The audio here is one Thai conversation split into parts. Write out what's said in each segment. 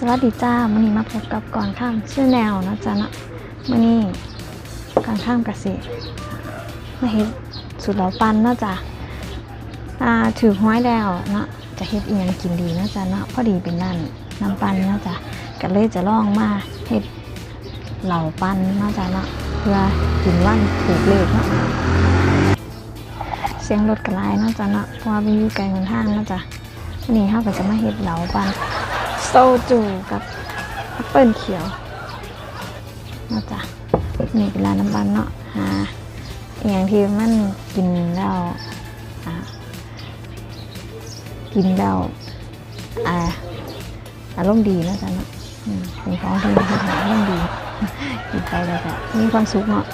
สวัสดีจ้ามื่อนี้มาพบกับก่อนข้ามชื่อแนวนะจ๊ะนะมื่อนี้ก่อนข้ามเกษตรมาเฮ็ดสุดเหล่าปันนะจ้ะอ่าถือห้อยแล้วนะจะเฮ็ดอีหยังกินดีนะจ๊ะนะพอดีเป็นนั่นน้ำปันนะจ้ะก็เลยจะลองมาเฮ็ดเหล่าปันนะจ๊ะเนะเพื่อกินวันถูกเลขนะเสียงรถกระไรเนะจ๊ะเนะเพราะว่าวิวไกลหนทางนะจ้ะวันนี้เราก็จะมาเฮ็ดเหลาปัน โซจูกับแอปเปิลเขียวนะจ๊ะนี่เป็นร้านน้ำบันเนาะหาอย่างที่มันกินแล้วกินแล้วอาอารมณ์ดีนะจ๊ะเนาะอืมเป็นของที่มันทำให้อารมณ์ดีกินไปแล้วก็มีความสุขเนาะ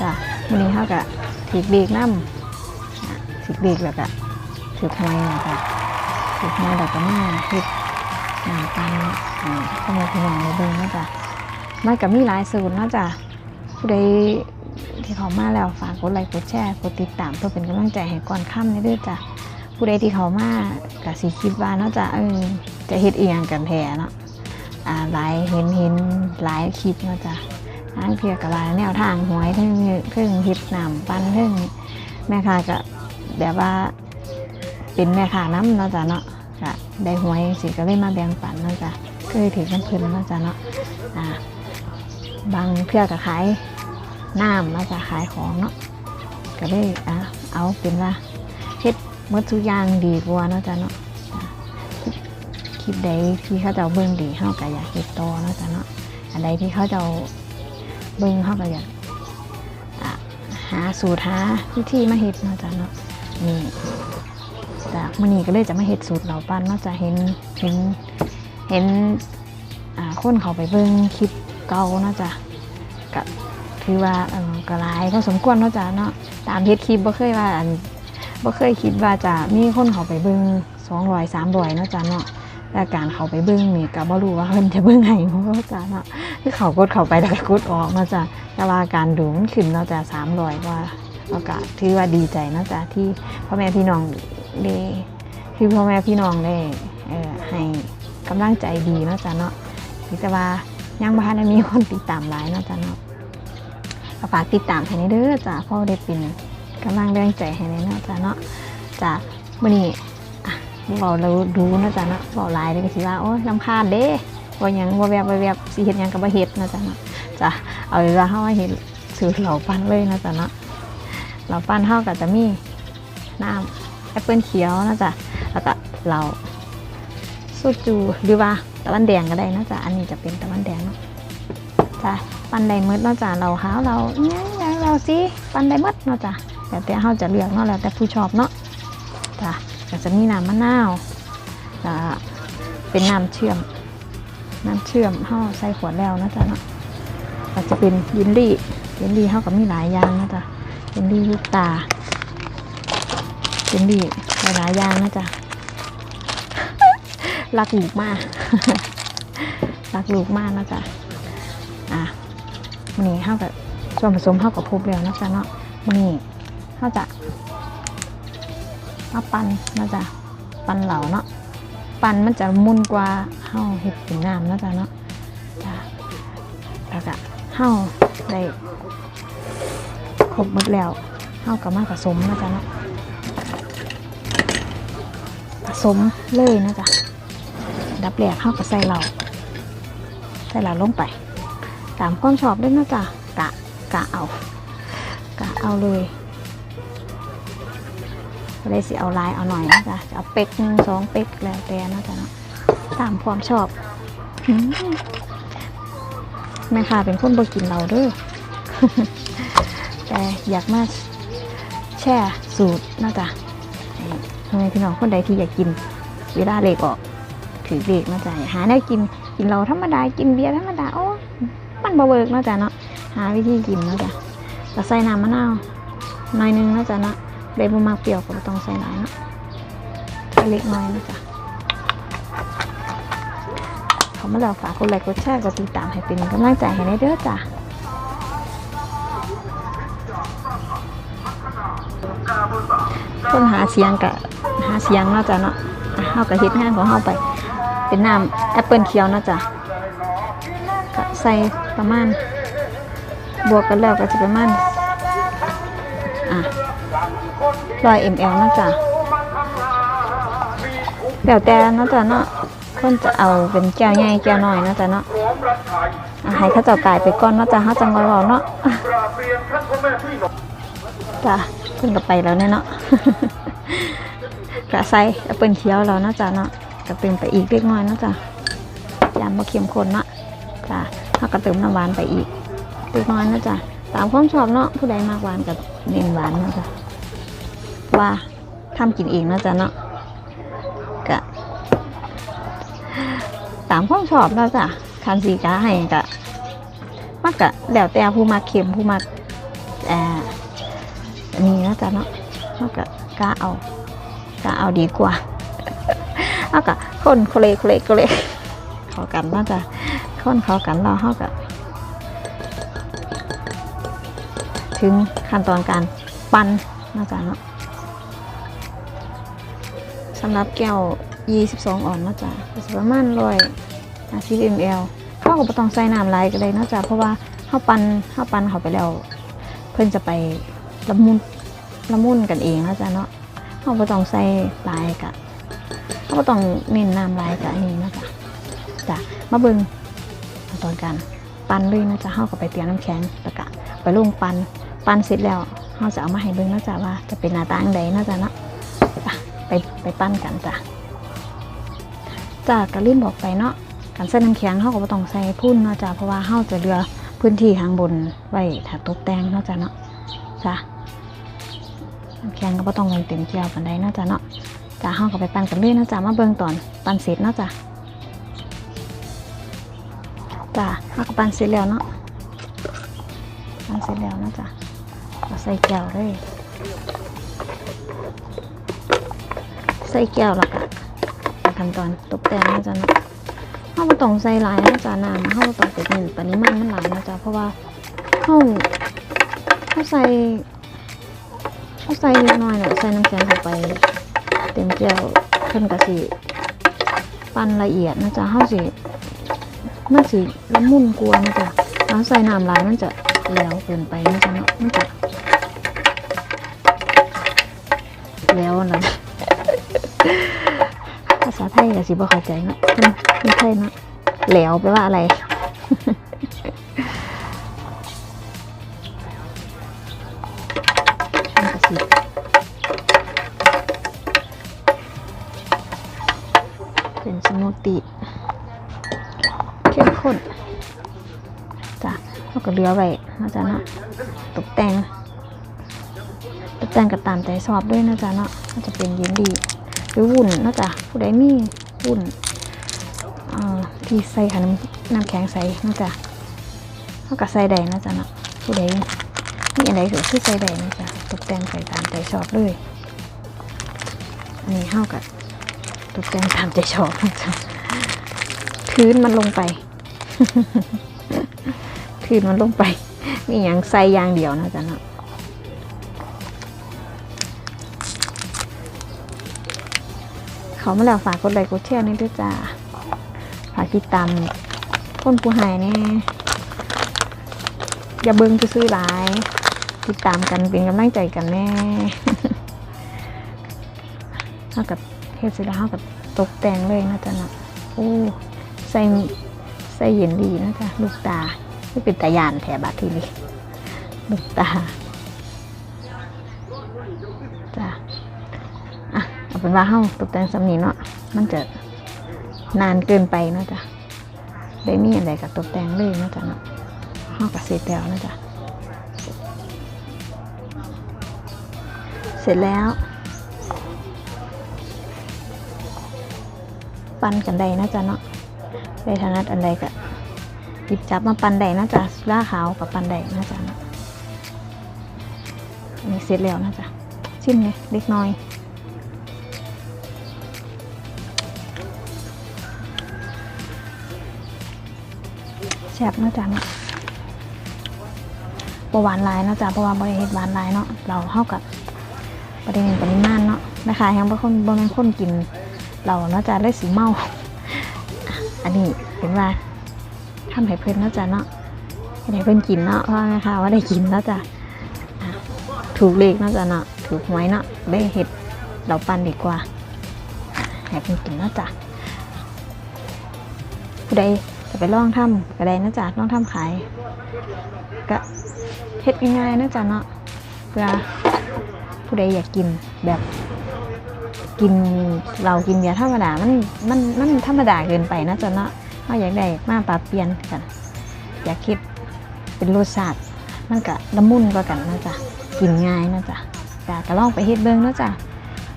จ้ะวันนี้เขาก็ถีบเบรกน้ำถีบเบรกแล้วก็ถีบไม้แล้วก็ถีบไม้แล้วก็มาถีบ หนาตามอ่าข้อมูลพี่น้องในเบิ่งเนาะจ๊ะมันก็มีหลายสูตรเนาะจ๊ะผู้ใดที่เขามาแล้วฝากกดไลค์กดแชร์กดติดตามเพื่อเป็นกำลังใจให้ก่อนค่ำในเด้อจ้ะผู้ใดที่เขามาก็สิคิดว่าเนาะจ๊ะเออจะเฮ็ดอียงกันแท้เนาะอ่าหลายเห็นเห็นหลายคลิปเนาะจ๊ะทางเพียกับหลายแนวทางหวยเพิ่งเพิ่งเฮ็ดน้ำปั้นเพิ่งแม่ค้าก็แบบว่าเป็นแม่ค้าน้ำเนาะจ๊ะเนาะ ได้หวยสิก็เลยมาแบ่งปันเนาะจ้ะเลยถือกันเพิ่นเนาะจ้ะเนาะอ่าบางเพื่อก็ขายน้ำเนาะจ้ะขายของเนาะก็เลยอะเอาเป็นว่าเฮ็ดมดทุกอย่างดีกว่าเนาะจ้ะเนาะคลิปใดที่เขาจะเบิ่งดีเฮาก็อยากเฮ็ดต่อเนาะจ้ะเนาะอันใดที่เขาจะเบิ่งเฮาก็อยากหาสูตรหาวิธีมาเฮ็ดเนาะจ้ะเนาะนี่ จากมื่อนี้ก็เลยจะมาเห็ดสูตรเหล่าปั้นนอกจากเห็นเห็นเห็นอ่าคนเขาไปเบิ่งคลิปเก่าเนาจ้ะก็ถือว่าออกระไรพอสมควรเนาะจ้ะเนาะตามเฮ็ดคลิปบ่เคยว่าอันบ่เคยคิดว่าจะมีคนเขาไปเบิ่งสองร้อยสามร้อยเนาะจ้ะเนาะแต่การเขาไปเบิ่งนี่ก็บ่รู้ว่าเพิ่นจะเบิ่งให้เนาะจ้ะเนาะคือเขากดเข้าไปแล้วก็กดออกเนาะจ้ะแต่ว่าการดูมันขึ้นเนาะจ้ะสามร้อยว่าโอกาสถือว่าดีใจเนาะจ้ะที่พ่อแม่พี่น้อง ได้พี่พ่อแม่พี่น้องได้เออให้กำลังใจดีเนาะจ้ะเนาะพี่แต่ว่ายังบ้านได้มีคนติดตามหลายเนาะจ้ะเนาะก็ฝากติดตามให้ในเด้อจ้ะพราะได้เป็นกำลังแรงใจให้ในเนาะจ้ะเนาะจ้ะมื่อนี้อ่บอกเราดูเนาะจ้ะเนาะบอกหลายเลยก็สิว่าโอ้ยลำคาญเด้ว่ายังว่าแวบว่าแวบสิเฮ็ดยังกับบ่เฮ็ดนาะจ้ะเนาะจ้ะเอาเวลาเฮามาเฮ็ดซื้อเหล่าปั้นเลยนาะจ้ะเนาะเหล่าปั้นเฮาก็จะมีน้ำ แอปเปิลเขียวนะจ๊ะแล้วก็เราสูจูหรือว่าตะวันแดงก็ได้นะจ๊ะอันนี้จะเป็นตะวันแดงเนาะจ้ะปันไดมืดเนาะจ๊ะเราหาเราเนี่ยอย่างเราสิปันไดมืดเนาะจ๊ะแต่แต่เขาจะเลือกเนาะแล้วแต่ผู้ชอบเนาะจ้ะก็จะมีน้ำมะนาวจ้ะเป็นน้ำเชื่อม น้ำเชื่อมเขาใส่ขวดแล้วนะจ๊ะเนาะก็จะเป็นยินลี่ยินลี่เขาก็มีหลายอย่างนะจ๊ะยินลี่ลูกตา เป็นดีหลายๆอย่างนะจ๊ะรักลูกมากรักลูกมากนะจ๊ะอะวันนี้เข้ากับส่วนผสมเข้ากับพบแล้วนะจ๊ะเนาะวันนี้เข้าจะมาปั่นนะจ๊ะปั่นเหล่าเนาะปั่นมันจะมุนกว่าเข้าเห็ดเป็นน้ำนะจ๊ะเนาะจ้ะแล้วก็เข้าได้ครบหมดแล้วเข้ากับมาผสมนะจ๊ะเนาะ สมเลยนะจ๊ะดับแหลกเข้ากับใส่เราใส่เราลงไป ตามความชอบด้วยนะจ๊ะกะกะเอากะเอาเลยเลยสิเอาลายเอาหน่อยนะจ๊ะจะเอาเป็กหนึ่งสองเป็กแล้วแต่นะจ๊ะเนาะตามความชอบแม่ค้าเป็นคนบ่กินเราด้วยแต่อยากมาแช่สูตรนะจ๊ะ ทำไมพี่น้องคนใดที่อยากกิน เวลาเลขออก ถือเลขมาจ่ายหาได้กินกินเราธรรมดากินเบียร์ธรรมดาโอ้มันบะเวิร์กนาะจ๊ะเนาะหาวิธีกินนะจ๊ะก็ใส่น้ำมะนาวหน่อยหนึงนะจ๊ะเนาะได้บ่มากเปรี้ยวก็ต้องใส่หลายเนาะเล็กน้อยนะจ๊ะเขามาแล้วฝากกดไลค์กดแชร์กดติดตามให้เป็นกำลังใจให้ได้เด้อจ้ะคนหาเสียงกะ หาเสียงเนาะจ๊ะเนาะอะเฮาก็เฮ็ดงานของเฮาไป เป็นน้ำแอปเปิลเขียวนะจ๊ะก็ใส่ประมาณ บวกกันแล้วก็จะประมาณอะร้อยมลนะจ๊ะแล้วแต่เนาะจ๊ะเนาะคนจะเอาเป็นแก้วใหญ่แก้วน้อยเนาะจ๊ะเนาะให้เขาเจ้ากายไปก่อนเนาะจ๊ะเขาจังรอเนาะจ้ะเพิ่งก็ไปแล้วเนี่ยเนาะ กระใส่แอปเปิลเขียวแล้วเนาะจ๊ะเนาะก็เติมไปอีกเล็กน้อยเนาะจ๊ะยามมาเค็มข้นเนาะจ้ะเขาก็เติมน้ำหวานไปอีกเล็กน้อยเนาะจ๊ะตามความชอบเนาะผู้ใดมากหวานกับเน้นหวานเนาะจ๊ะว่าทำกินเองเนาะจ๊ะเนาะกะตามความชอบเนาะจ๊ะคันสีกาให้กะมากกะแล้วแต่ผู้มาเค็มผู้มาแอบอันนี้เนาะจ๊ะเนาะมากกะกล้าเอา กล้าเอาดีกว่าเอากะคนโคเลโคเลโคเลเข้ากันเนาจะคนเข้ากันเราเข้ากับถึงขั้นตอนการปั้นนะจ๊ะเนาะสำหรับแก้ว 22 ออนนะจ๊ะก็สิประมาณร้อย50 ml เข้ากับต้องใส่น้ำลายก็เลยนะจ๊ะเพราะว่าเข้าปั้นเข้าปั้นเขาไปแล้ว เพิ่อนจะไปละมุนละมุนกันเองนะจ๊ะเนาะ เขาบ่ต้องใส่ลายกะเขาบ่ต้องเน้นน้ำลายกะอันนี้นะจ๊ะจ้ะมาเบิ่งตอนการปั้นเลยนะจ๊ะเขาก็ไปเตรียมน้ำแข็งแล้วก็ไปลงปั้นปั้นเสร็จแล้วเราจะเอามาให้เบิ่งนาะจ๊ะว่าจะเป็นหน้าตาอันใดนาะจ๊ะเนาะไปไปไปปั้นกันจ้ะจ้ะก็ลืมบอกไปเนาะการใส่น้ำแข็งเขาก็บ่ต้องใส่พุ่นนาะจ๊ะเพราะว่าเราจะเหลือพื้นที่ข้างบนไว้ถ้าตกแต่งนาะจ๊ะเนาะจ้ะ แข็งก็บ่ต้องไว้เต็มแก้วปานใดเนาะจ๊ะเนาะจ้ะเราก็ไปปั้นกันเลยเนาะจ๊ะมาเบิ่งตอนปั้นเสร็จนาะจ๊ะจ้ะเราก็ปั้นเสร็จแล้วเนาะทำเสร็จแล้วนะจ๊ะก็ใส่แก้วเลยใส่แก้วแล้วก็ขั้นตอนตกแต่งนะจ๊ะเนาะเราไม่ต้องใส่หลายนะจ๊ะน้ำเราบ่ต้องเป็นหนึ่งปริมาณมันหลายนะจ๊ะเพราะว่าเราเราใส่ เราใส่นิดหน่อยเนี่ยใส่น้ำแข็งเข้าไป เต็มแก้วเพิ่นก็สิปั้นละเอียดนะจ๊ะเราสิมันสิละมุนกว่านะจ๊ะเราใส่น้ำลายมันจะแล้วเกินไปนะจ๊ะเนาะมันจะแล้วนะภาษาไทยก็สิบ่เข้าใจเนาะคนไทยเนาะแหล้วแปลว่าอะไร เป็นสมูทตี้เข้มข้นจ้ะแล้วก็เลือไว้นะจ๊ะเนาะตกแต่งตกแต่งกับตามใจชอบด้วยนะจ๊ะเนาะก็จะเป็นเย็นดีหรือวุ่นนะจ๊ะผู้ใดมีวุ่นอ่อที่ใส่ขนมน้ำแข็งใส่นะจ๊ะเขาก็ใส่ได้นะจ๊ะเนาะผู้ใดมีอะไรก็คือใส่ได้นะจ๊ะตกแต่งใส่ตามใจชอบเลยอันนี้เข้ากับ ตกแต่งตามใจชอบพื้นมันลงไปคืนมันลงไปมีอย่างใส่ยางเดียวนะจ๊ะเนาะเขามาแล้วฝากกดไลค์กดแชร์นี่ด้วยจ้าฝากติดตามคนผู้หายแน่อย่าเบิ้งจะซื้อหลายติดตามกันเป็นกำลังใจกันแน่เท่ากับ ฮ็ดเสร็จแล้วเท่ากับตกแต่งเลยนะจ๊ะเนาะโอ้ใส่ใส่เย็นดีนะจ๊ะลูกตาไม่เป็นตายานแถบาททีนี้ลูกตาจ้ะอะเอาเป็นว่าเฮ้าตกแต่งสำนีเนาะมันจะนานเกินไปนาะจ๊ะได้มีอะไรกับตกแต่งเลยนาะจ๊ะเนาะเฮ้ากับเสร็จแล้วนะจ๊ะเสร็จแล้ว ปันกันได้นะจ๊ะเนาะได้ถนัดอันใดก็หยิบจับมาปันแดงนะจ๊ะล่าขาวกับปันแดงนะจ๊ะอันนี้เสร็จแล้วนะจ๊ะชิมเลยเล็กน้อยแซ่บนะจ๊ะเนาะบหวานลายนะจ๊ะเพราะว่าบริเฮ็ดหวานลายเนาะเราเท่ากับประเด็นปริมาณเนาะนะคะยังบางคนบางคนกิน เราเนาะจ๊ะได้สีเมา อันนี้เป็นว่าทำให้เพื่อนเนาะจ้ะเนาะให้เพื่อนกินเนาะเพราะว่าไงคะว่าได้กินเนาะจ้ะถูกเลขเนาะจ้ะเนาะถูกหวยเนาะได้เห็ดเราปันดีกว่าให้เพื่อนกินเนาะจ้ะผู้ใดจะไปล่องทำก็ได้นะจ๊ะล่องทำขายก็เฮ็ดง่ายๆนะจ๊ะเนาะเพื่อผู้ใดอยากกินแบบ กินเรากินเบียร์ธรรมดา มันมันมันธรรมดาเกินไปนะจ๊ะเนาะเราอยากได้มาปรับเปลี่ยนกัน อยากคิดเป็นรสชาติมันก็ละมุนกว่ากันนะจ๊ะกินง่ายนะจ๊ะจ้ะก็ลองไปเฮ็ดเบิ่งนะจ๊ะ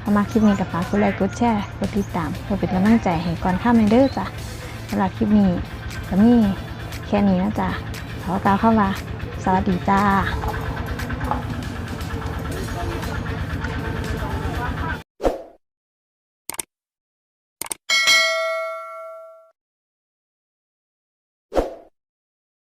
ถ้ามาคลิปนี้ก็ฝากกดไลค์กดแชร์กดติดตามเพื่อเป็นกำลังใจให้ก่อนข้ามในเด้อจ้ะสำหรับคลิปนี้ก็มีแค่นี้นะจ๊ะขอกล่าวเข้ามาสวัสดีจ้า